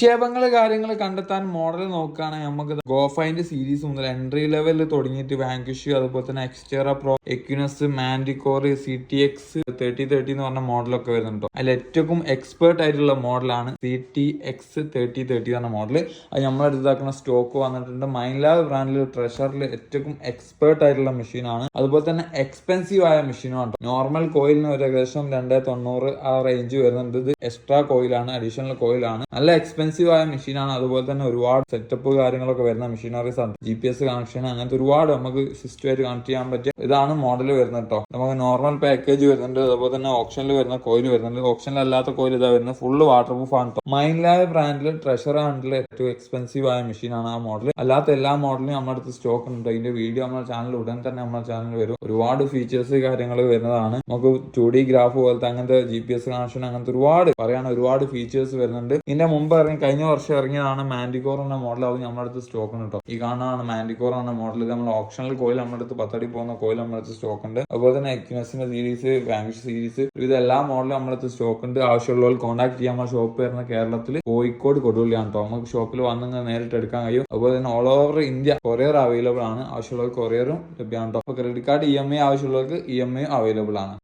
നിക്ഷേപങ്ങൾ കാര്യങ്ങൾ കണ്ടെത്താൻ മോഡൽ നോക്കുകയാണെങ്കിൽ നമുക്ക് ഗോഫൈന്റെ സീരീസ് മുതൽ എൻട്രി ലെവലിൽ തുടങ്ങിയിട്ട് വാങ്കിഷ് അതുപോലെ തന്നെ എക്സ്റ്റേറ പ്രോ എക്യുനസ് മാൻഡിക്കോർ C T X thirty thirty എന്ന് പറഞ്ഞ മോഡലൊക്കെ വരുന്നുണ്ടോ. അതിൽ ഏറ്റവും എക്സ്പേർട്ട് ആയിട്ടുള്ള മോഡലാണ് C T X thirty thirty എന്ന മോഡൽ അത് നമ്മൾ എടുത്താക്കുന്ന സ്റ്റോക്ക് വന്നിട്ടുണ്ട്. മൈൻലാ ബ്രാൻഡിൽ ട്രഷറിൽ ഏറ്റവും എക്സ്പേർട്ട് ആയിട്ടുള്ള മെഷീനാണ് അതുപോലെ തന്നെ എക്സ്പെൻസീവ് ആയ ഉണ്ട്. നോർമൽ കോയിലിന് ഒരു ഏകദേശം രണ്ടേ തൊണ്ണൂറ് ആ റേഞ്ച് വരുന്നുണ്ട്. ഇത് എക്സ്ട്രാ കോയിലാണ് അഡീഷണൽ കോയിലാണ് നല്ല എക്സ്പെൻസീവ് ആയ മെഷീനാണ് അതുപോലെ തന്നെ ഒരുപാട് സെറ്റപ്പ് കാര്യങ്ങളൊക്കെ വരുന്ന മെഷീനറീസ് ആണ് ജി പി എസ് കണക്ഷൻ അങ്ങനത്തെ ഒരുപാട് നമുക്ക് സിസ്റ്റമായിട്ട് കണക്ട് ചെയ്യാൻ പറ്റിയ ഇതാണ് മോഡൽ വരുന്നത് കേട്ടോ നമുക്ക് നോർമൽ പാക്കേജ് വരുന്നുണ്ട്. അതുപോലെ തന്നെ ഓപ്ഷനിൽ വരുന്ന കോയിൽ വരുന്നുണ്ട്. ഓപ്ഷനിൽ അല്ലാത്ത കോയിൽ ഇതാ വരുന്നത്. ഫുള്ള് വാട്ടർ പ്രൂഫ് ആണ് കേട്ടോ മൈൻലായ ബ്രാൻഡിൽ ട്രഷർ ഹാൻഡിൽ ഏറ്റവും എക്സ്പെൻസീവ് ആയ മെഷീനാണ് ആ മോഡൽ അല്ലാത്ത എല്ലാ മോഡലും നമ്മുടെ അടുത്ത് സ്റ്റോക്ക് ഉണ്ട് അതിന്റെ വീഡിയോ നമ്മുടെ ചാനൽ ഉടൻ തന്നെ നമ്മുടെ ചാനൽ വരും. ഒരുപാട് ഫീച്ചേഴ്സ് കാര്യങ്ങൾ വരുന്നതാണ്. നമുക്ക് ടു ഡി ഗ്രാഫ് പോലത്തെ അങ്ങനത്തെ ജി പി എസ് കണക്ഷൻ അങ്ങനത്തെ ഒരുപാട് പറയാൻ ഒരുപാട് ഫീച്ചേഴ്സ് വരുന്നുണ്ട്. ഇതിന്റെ മുമ്പ് ഇറങ്ങി കഴിഞ്ഞ വർഷം ഇറങ്ങിയതാണ് മാൻഡിക്കോർ എന്ന മോഡൽ അത് നമ്മുടെ അടുത്ത് സ്റ്റോക്ക് ഉണ്ട് കേട്ടോ ഈ കാണുന്നതാണ് മാൻഡിക്കോർ എന്ന മോഡൽ നമ്മൾ ഓപ്ഷണൽ കോയിൽ നമ്മുടെ അടുത്ത് പത്തടി പോകുന്ന കോയിൽ നമ്മുടെ അടുത്ത് സ്റ്റോക്ക് ഉണ്ട്. അതുപോലെ തന്നെ എക്യുനസിന്റെ സീരീസ് ബാങ്ക് സീരീസ് ഇത് എല്ലാ മോഡലും നമ്മുടെ അടുത്ത് സ്റ്റോക്ക് ഉണ്ട്. ആവശ്യമുള്ളവർ കോൺടാക്ട് ചെയ്യാൻ നമ്മുടെ ഷോപ്പ് വരുന്ന കേരളത്തിൽ കോഴിക്കോട് കൊടുവള്ളിയാണ് കേട്ടോ നമുക്ക് ഷോപ്പിൽ വന്ന് നേരിട്ട് എടുക്കാൻ കഴിയും. അതുപോലെ തന്നെ all over India courier available ആണ്. ആവശ്യമുള്ളവർ കൊറിയറും ലഭ്യമാണ് കേട്ടോ credit card E M I ആവശ്യമുള്ളവർക്ക് ഇ എം ഐ അവൈലബിൾ ആണ്.